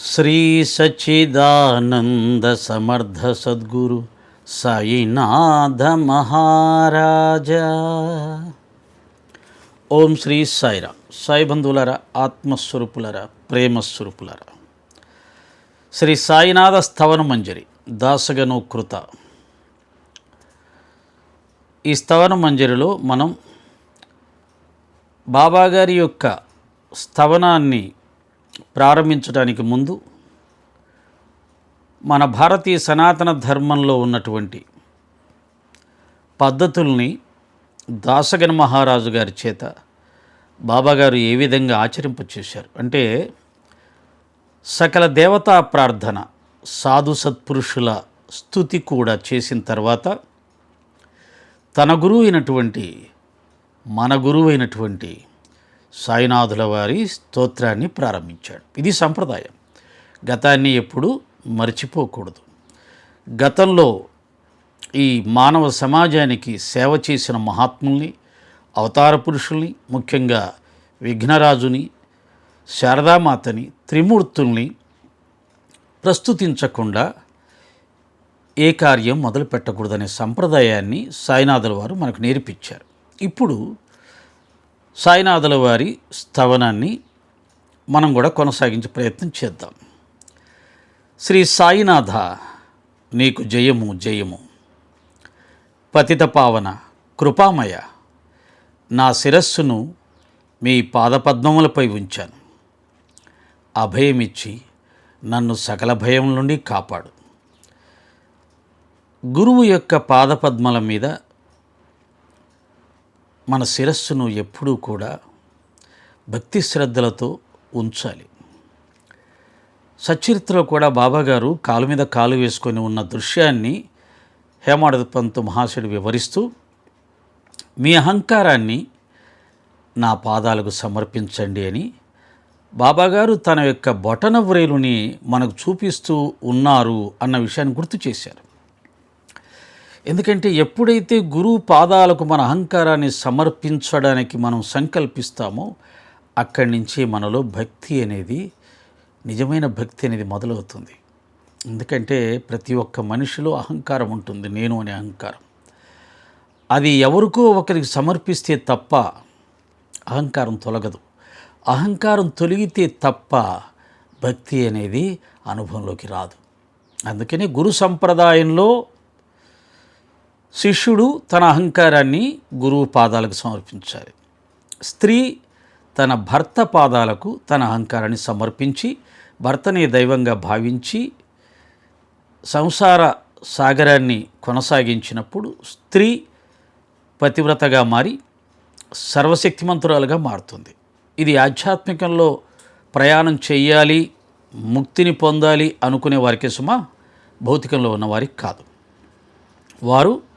శ్రీ సచ్చిదానంద సమర్థ సద్గురు సాయినాథ మహారాజా. ఓం శ్రీ సాయిరా. సాయి బంధువులరా ఆత్మస్వరూపులరా ప్రేమస్వరూపులరా. శ్రీ సాయినాథ స్థవన మంజరి దాసగను కృత. ఈ స్థవన మంజరిలో మనం బాబాగారి యొక్క స్థవనాన్ని ప్రారంభించడానికి ముందు మన భారతీయ సనాతన ధర్మంలో ఉన్నటువంటి పద్ధతుల్ని దాసగన మహారాజు గారి చేత బాబాగారు ఏ విధంగా ఆచరింపచేశారు? అంటే సకల దేవతా ప్రార్థన సాధు సత్పురుషుల స్థుతి కూడా చేసిన తర్వాత తన గురువు అయినటువంటి మన గురువు అయినటువంటి సాయినాథుల వారి స్తోత్రాన్ని ప్రారంభించాడు. ఇది సంప్రదాయం. గతాన్ని ఎప్పుడూ మర్చిపోకూడదు. గతంలో ఈ మానవ సమాజానికి సేవ చేసిన మహాత్ముల్ని అవతార పురుషుల్ని ముఖ్యంగా విఘ్నరాజుని శారదామాతని త్రిమూర్తుల్ని ప్రస్తుతించకుండా ఏ కార్యం మొదలు పెట్టకూడదనే సంప్రదాయాన్ని సాయినాథుల వారు మనకు నేర్పించారు. ఇప్పుడు సాయినాథుల వారి స్థవనాన్ని మనం కూడా కొనసాగించే ప్రయత్నం చేద్దాం. శ్రీ సాయినాథ నీకు జయము జయము. పతిత పావన కృపామయ నా శిరస్సును మీ పాదపద్మములపై ఉంచాను. అభయమిచ్చి నన్ను సకల భయం నుండి కాపాడు. గురువు యొక్క పాదపద్మల మీద మన శిరస్సును ఎప్పుడూ కూడా భక్తి శ్రద్ధలతో ఉంచాలి. సచరిత్రలో కూడా బాబాగారు కాలు మీద కాలు వేసుకొని ఉన్న దృశ్యాన్ని హేమాడపంత్ మహాశయుడు వివరిస్తూ మీ అహంకారాన్ని నా పాదాలకు సమర్పించండి అని బాబాగారు తన యొక్క బొటన వ్రేలుని మనకు చూపిస్తూ ఉన్నారు అన్న విషయాన్ని గుర్తు చేశారు. ఎందుకంటే ఎప్పుడైతే గురువు పాదాలకు మన అహంకారాన్ని సమర్పించడానికి మనం సంకల్పిస్తామో అక్కడి నుంచి మనలో భక్తి అనేది నిజమైన భక్తి అనేది మొదలవుతుంది. ఎందుకంటే ప్రతి ఒక్క మనిషిలో అహంకారం ఉంటుంది నేను అనే అహంకారం. అది ఎవరికో ఒకరికి సమర్పిస్తే తప్ప అహంకారం తొలగదు. అహంకారం తొలగితే తప్ప భక్తి అనేది అనుభవంలోకి రాదు. అందుకని గురు సంప్రదాయంలో శిష్యుడు తన అహంకారాన్ని గురువు పాదాలకు సమర్పించాలి. స్త్రీ తన భర్త పాదాలకు తన అహంకారాన్ని సమర్పించి భర్తని దైవంగా భావించి సంసార సాగరాన్ని కొనసాగించినప్పుడు స్త్రీ పతివ్రతగా మారి సర్వశక్తిమంతురాలుగా మారుతుంది. ఇది ఆధ్యాత్మికంలో ప్రయాణం చేయాలి ముక్తిని పొందాలి అనుకునే వారికి సుమా భౌతికంలో ఉన్నవారికి కాదు. వారు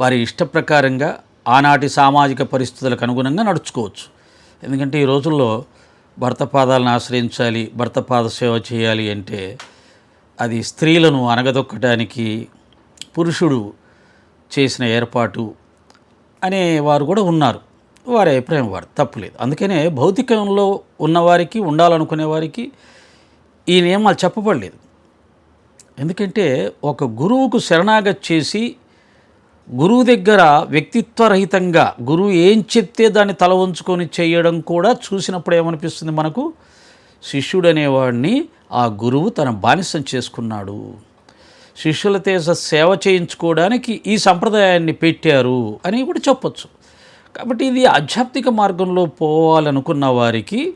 వారి ఇష్ట ప్రకారంగా ఆనాటి సామాజిక పరిస్థితులకు అనుగుణంగా నడుచుకోవచ్చు. ఎందుకంటే ఈ రోజుల్లో భర్త పాదాలను ఆశ్రయించాలి భర్త పాద సేవ చేయాలి అంటే అది స్త్రీలను అనగదొక్కడానికి పురుషుడు చేసిన ఏర్పాటు అనే వారు కూడా ఉన్నారు. వారి అభిప్రాయం వారు తప్పులేదు. అందుకనే భౌతికంలో ఉన్నవారికి ఉండాలనుకునే వారికి ఈ నియమాలు చెప్పబడలేదు. ఎందుకంటే ఒక గురువుకు శరణాగతి చేసి గురువు దగ్గర వ్యక్తిత్వరహితంగా గురువు ఏం చెప్తే దాన్ని తల ఉంచుకొని చేయడం కూడా చూసినప్పుడు ఏమనిపిస్తుంది మనకు? శిష్యుడనేవాడిని ఆ గురువు తన బానిసం చేసుకున్నాడు. శిష్యుల తేజ సేవ చేయించుకోవడానికి ఈ సంప్రదాయాన్ని పెట్టారు అని కూడా చెప్పొచ్చు. కాబట్టి ఇది ఆధ్యాత్మిక మార్గంలో పోవాలనుకున్న వారికి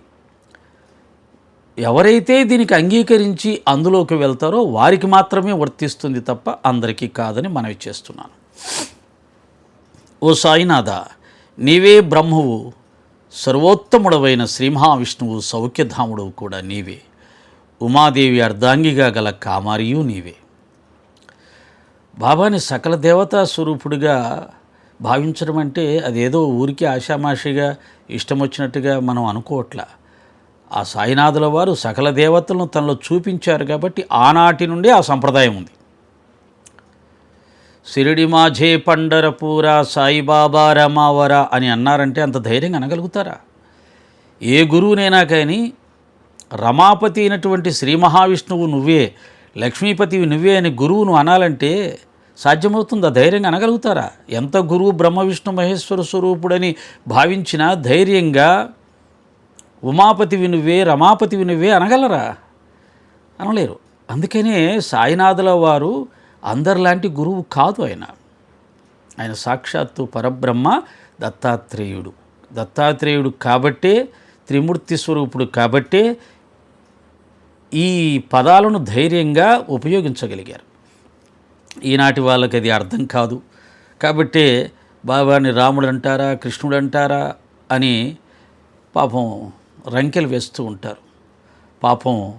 ఎవరైతే దీనికి అంగీకరించి అందులోకి వెళ్తారో వారికి మాత్రమే వర్తిస్తుంది తప్ప అందరికీ కాదని మనవి చేస్తున్నాను. ఓ సాయినాథ నీవే బ్రహ్మవు సర్వోత్తముడవైన శ్రీ మహావిష్ణువు సౌఖ్యధాముడు కూడా నీవే. ఉమాదేవి అర్ధాంగిగా గల కామారియు నీవే. బాబాని సకల దేవతా స్వరూపుడిగా భావించడం అంటే అదేదో ఊరికి ఆషామాషిగా ఇష్టం వచ్చినట్టుగా మనం అనుకోవట్లా. ఆ సాయినాథుల వారు సకల దేవతలను తనలో చూపించారు కాబట్టి ఆనాటి నుండి ఆ సంప్రదాయం ఉంది. సిరిడి మాఝే పండరపూర సాయిబాబా రమావర అని అన్నారంటే అంత ధైర్యంగా అనగలుగుతారా? ఏ గురువునైనా కానీ రమాపతి అయినటువంటి శ్రీ మహావిష్ణువు నువ్వే లక్ష్మీపతివి నువ్వే అని గురువును అనాలంటే సాధ్యమవుతుందా? ధైర్యంగా అనగలుగుతారా? ఎంత గురువు బ్రహ్మ విష్ణు మహేశ్వర స్వరూపుడని భావించినా ధైర్యంగా ఉమాపతివి నువ్వే రమాపతివి నువ్వే అనగలరా? అనలేరు. అందుకనే సాయినాథుల వారు అందరిలాంటి గురువు కాదు ఆయన. ఆయన సాక్షాత్తు పరబ్రహ్మ దత్తాత్రేయుడు. దత్తాత్రేయుడు కాబట్టే త్రిమూర్తి స్వరూపుడు కాబట్టే ఈ పదాలను ధైర్యంగా ఉపయోగించగలిగారు. ఈనాటి వాళ్ళకి అది అర్థం కాదు. కాబట్టే బాబాని రాముడు అంటారా కృష్ణుడు అంటారా అని పాపం రంకెలు వేస్తూ ఉంటారు. పాపం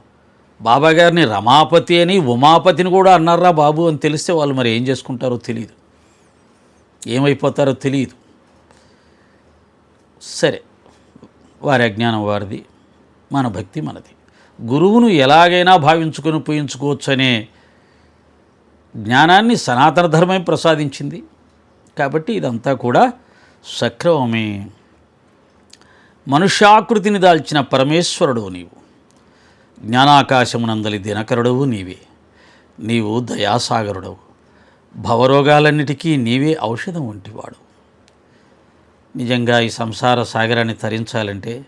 బాబా గారిని రమాపతి అని ఉమాపతిని కూడా అన్నారా బాబు అని తెలిస్తే వాళ్ళు మరి ఏం చేసుకుంటారో తెలియదు. ఏమైపోతారో తెలియదు. సరే వారి అజ్ఞానం వారిది మన భక్తి మనది. గురువును ఎలాగైనా భావించుకొని పూయించుకోవచ్చు అనే జ్ఞానాన్ని సనాతన ధర్మం ప్రసాదించింది. కాబట్టి ఇదంతా కూడా సక్రమమే. మనుష్యాకృతిని దాల్చిన పరమేశ్వరుడు నీవు. జ్ఞానాకాశమునందలి దినకరుడవు నీవే. నీవు దయాసాగరుడవు. భవరోగాలన్నిటికీ నీవే ఔషధం వంటివాడు. నిజంగా ఈ సంసార సాగరాన్ని తరించాలంటే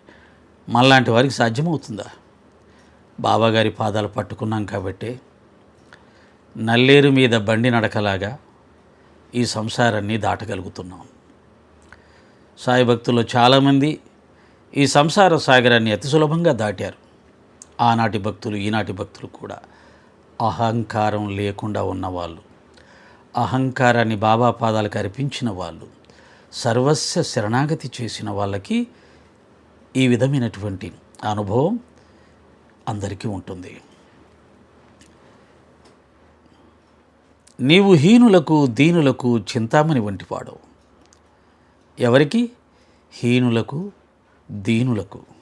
మనలాంటి వారికి సాధ్యమవుతుందా? బాబాగారి పాదాలు పట్టుకున్నాం కాబట్టి నల్లేరు మీద బండి నడకలాగా ఈ సంసారాన్ని దాటగలుగుతున్నాం. సాయి భక్తులు చాలామంది ఈ సంసార సాగరాన్ని అతి సులభంగా దాటారు. ఆనాటి భక్తులు ఈనాటి భక్తులు కూడా అహంకారం లేకుండా ఉన్నవాళ్ళు అహంకారాన్ని బాబా పాదాలకు అర్పించిన వాళ్ళు సర్వస్వ శరణాగతి చేసిన వాళ్ళకి ఈ విధమైనటువంటి అనుభవం అందరికీ ఉంటుంది. నీవు హీనులకు దీనులకు చింతామణి వంటివాడు ఎవరికి? హీనులకు దీనులకు.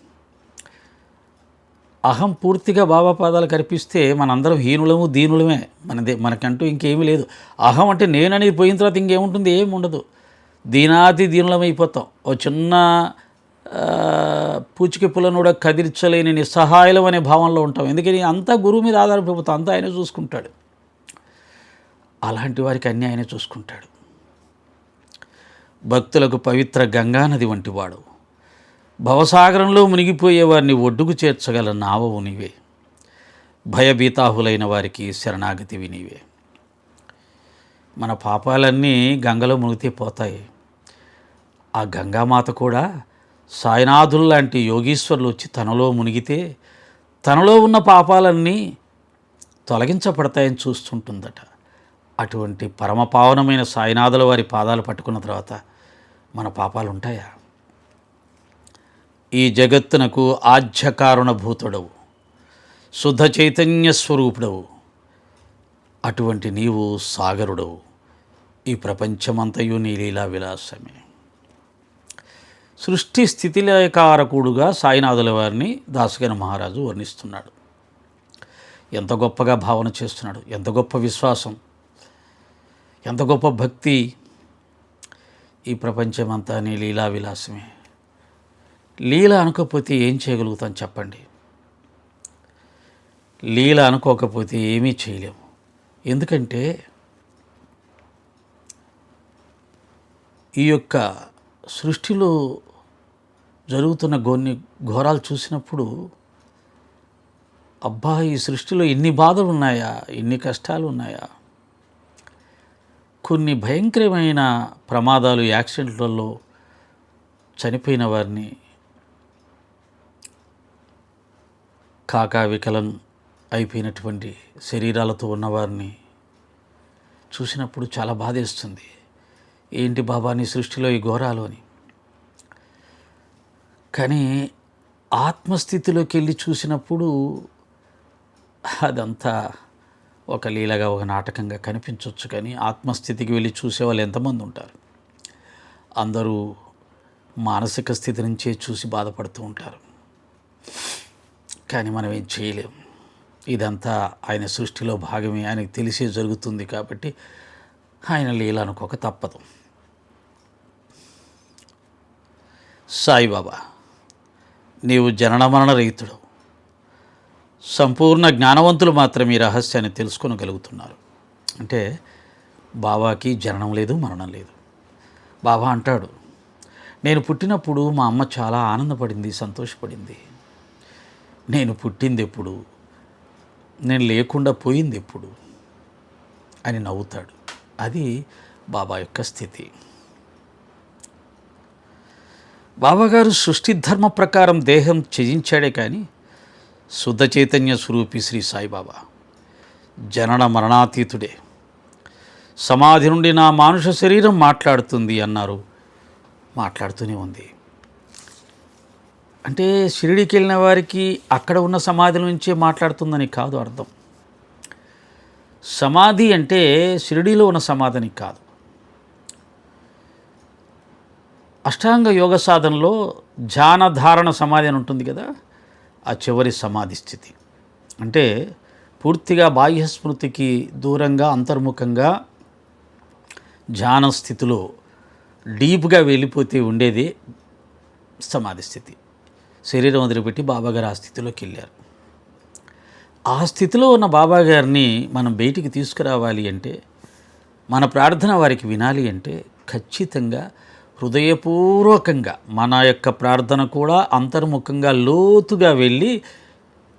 అహం పూర్తిగా భావపాదాలు కనిపిస్తే మనందరం హీనులము దీనులమే. మనదే మనకంటూ ఇంకేమీ లేదు. అహం అంటే నేననేది పోయిన తర్వాత ఇంకేముంటుంది? ఏమి ఉండదు. దీనాతి దీనులమైపోతాం. ఓ చిన్న పూచిక పులను కూడా కదిర్చలేని నిస్సహాయలం అనే భావంలో ఉంటాం. ఎందుకని? అంతా గురువు మీద ఆధారపడిపోతాం అంతా ఆయనే చూసుకుంటాడు. అలాంటి వారికి అన్నీ ఆయనే చూసుకుంటాడు. భక్తులకు పవిత్ర గంగానది వంటివాడు భవసాగరంలో మునిగిపోయే వారిని ఒడ్డుకు చేర్చగల నావవు నీవే. భయభీతాహులైన వారికి శరణాగతివి నీవే మన పాపాలన్నీ గంగలో మునిగితే పోతాయి. ఆ గంగామాత కూడా సాయినాథుల్లాంటి యోగీశ్వరులు వచ్చి తనలో మునిగితే తనలో ఉన్న పాపాలన్నీ తొలగించబడతాయని చూస్తుంటుందట. అటువంటి పరమ పావనమైన సాయినాథుల వారి పాదాలు పట్టుకున్న తర్వాత మన పాపాలు ఉంటాయా ఈ జగత్తునకు ఆజ్యకారుణ భూతుడవు శుద్ధ చైతన్య స్వరూపుడవు. అటువంటి నీవు సాగరుడవు. ఈ ప్రపంచమంతయు నీ లీలా విలాసమే. సృష్టి స్థితిలయకారకుడుగా సాయినాథుల వారిని దాసగన మహారాజు వర్ణిస్తున్నాడు. ఎంత గొప్పగా భావన చేస్తున్నాడు. ఎంత గొప్ప విశ్వాసం. ఎంత గొప్ప భక్తి. ఈ ప్రపంచమంతా నీ లీలా విలాసమే. లీల అనుకోకపోతే ఏం చేయగలుగుతాం చెప్పండి? లీల అనుకోకపోతే ఏమీ చేయలేము. ఎందుకంటే ఈ యొక్క సృష్టిలో జరుగుతున్న కొన్ని ఘోరాలు చూసినప్పుడు అబ్బా ఈ సృష్టిలో ఎన్ని బాధలు ఉన్నాయా ఎన్ని కష్టాలు ఉన్నాయా? కొన్ని భయంకరమైన ప్రమాదాలు యాక్సిడెంట్లలో చనిపోయిన వారిని కాకా వికలం అయిపోయినటువంటి శరీరాలతో ఉన్నవారిని చూసినప్పుడు చాలా బాధేస్తుంది. ఏంటి బాబా నీ సృష్టిలో ఈ ఘోరాలు అని. కానీ ఆత్మస్థితిలోకి వెళ్ళి చూసినప్పుడు అదంతా ఒక లీలగా ఒక నాటకంగా కనిపించవచ్చు కానీ ఆత్మస్థితికి వెళ్ళి చూసేవాళ్ళు ఎంతమంది ఉంటారు? అందరూ మానసిక స్థితి నుంచే చూసి బాధపడుతూ ఉంటారు. కానీ మనం ఏం చేయలేం. ఇదంతా ఆయన సృష్టిలో భాగమే ఆయనకు తెలిసే జరుగుతుంది కాబట్టి ఆయన లీల అనుకోక తప్పదు. సాయిబాబా నీవు జనన మరణ రహితుడు సంపూర్ణ జ్ఞానవంతులు మాత్రమే ఈ రహస్యాన్ని తెలుసుకోగలుగుతున్నారు అంటే బాబాకి జననం లేదు మరణం లేదు. బాబా అంటాడు నేను పుట్టినప్పుడు మా అమ్మ చాలా ఆనందపడింది సంతోషపడింది. నేను పుట్టింది ఎప్పుడు నేను లేకుండా పోయింది ఎప్పుడు అని నవ్వుతాడు. అది బాబా యొక్క స్థితి. బాబాగారు సృష్టి ధర్మ ప్రకారం దేహం త్యజించాడే కానీ శుద్ధ చైతన్య స్వరూపి శ్రీ సాయిబాబా జనన మరణాతీతుడే. సమాధి నుండి నా మానుష శరీరం మాట్లాడుతుంది అన్నారు. మాట్లాడుతూనే ఉంది. అంటే షిరిడికి వెళ్ళిన వారికి అక్కడ ఉన్న సమాధి నుంచే మాట్లాడుతుందని కాదు అర్థం. సమాధి అంటే షిరిడిలో ఉన్న సమాధిని కాదు. అష్టాంగ యోగ సాధనలో ధ్యాన ధారణ సమాధి అని ఉంటుంది కదా ఆ చివరి సమాధి స్థితి. అంటే పూర్తిగా బాహ్య స్మృతికి దూరంగా అంతర్ముఖంగా ధ్యాన స్థితిలో డీప్గా వెళ్ళిపోతే ఉండేది సమాధి స్థితి. శరీరం వదిలిపెట్టి బాబాగారు ఆ స్థితిలోకి వెళ్ళారు. ఆ స్థితిలో ఉన్న బాబాగారిని మనం బయటికి తీసుకురావాలి అంటే మన ప్రార్థన వారికి వినాలి అంటే ఖచ్చితంగా హృదయపూర్వకంగా మన యొక్క ప్రార్థన కూడా అంతర్ముఖంగా లోతుగా వెళ్ళి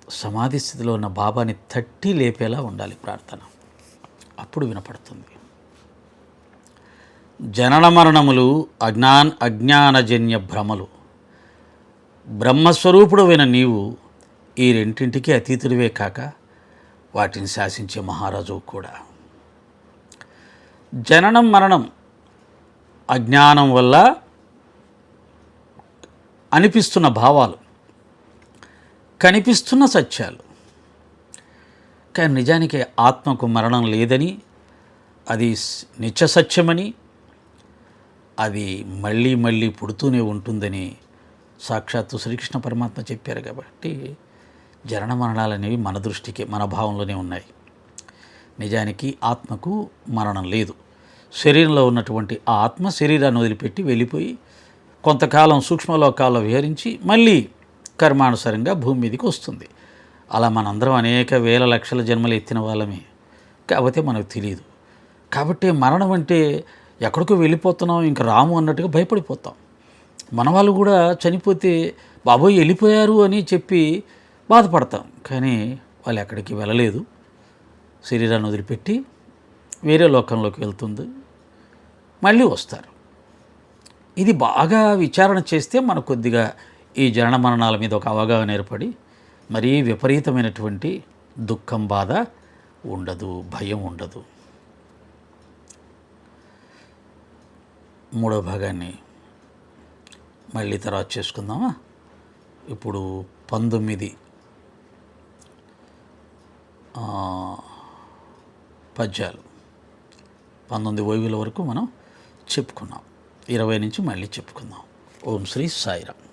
సమాధి స్థితిలో ఉన్న బాబాని తట్టి లేపేలా ఉండాలి ప్రార్థన. అప్పుడు వినపడుతుంది. జనన మరణములు అజ్ఞాన్ అజ్ఞానజన్య భ్రమలు. బ్రహ్మస్వరూపుడమైన నీవు ఈ రెంటింటికి అతీతుడివే కాక వాటిని శాసించే మహారాజు కూడా. జననం మరణం అజ్ఞానం వల్ల అనిపిస్తున్న భావాలు కనిపిస్తున్న సత్యాలు. కానీ నిజానికి ఆత్మకు మరణం లేదని అది నిత్య సత్యమని అది మళ్ళీ మళ్ళీ పుడుతూనే ఉంటుందని సాక్షాత్తు శ్రీకృష్ణ పరమాత్మ చెప్పారు కాబట్టి జనన మరణాలు అనేవి మన దృష్టికి మన భావంలోనే ఉన్నాయి. నిజానికి ఆత్మకు మరణం లేదు. శరీరంలో ఉన్నటువంటి ఆ ఆత్మ శరీరాన్ని వదిలిపెట్టి వెళ్ళిపోయి కొంతకాలం సూక్ష్మలోకాల్లో విహరించి మళ్ళీ కర్మానుసారంగా భూమి మీదకి వస్తుంది. అలా మనందరం అనేక వేల లక్షల జన్మలు ఎత్తిన వాళ్ళమే. కాకపోతే మనకు తెలియదు. కాబట్టి మరణం అంటే ఎక్కడికో వెళ్ళిపోతున్నాం ఇంక రాము అన్నట్టుగా భయపడిపోతాం. మన వాళ్ళు కూడా చనిపోతే బాబోయ్ వెళ్ళిపోయారు అని చెప్పి బాధపడతాం. కానీ వాళ్ళు ఎక్కడికి వెళ్ళలేదు. శరీరాన్ని వదిలిపెట్టి వేరే లోకంలోకి వెళ్తుంది. మళ్ళీ వస్తారు. ఇది బాగా విచారణ చేస్తే మనకు కొద్దిగా ఈ జనన మరణాల మీద ఒక అవగాహన ఏర్పడి మరీ విపరీతమైనటువంటి దుఃఖం బాధ ఉండదు భయం ఉండదు. మూడో భాగాన్ని మళ్ళీ తర్వాత చేసుకుందామా? ఇప్పుడు పంతొమ్మిది. పద్యాలు. పంతొమ్మిది ఓవిల వరకు మనం చెప్పుకున్నాం. ఇరవై నుంచి మళ్ళీ చెప్పుకుందాం. ఓం శ్రీ సాయిరామ్.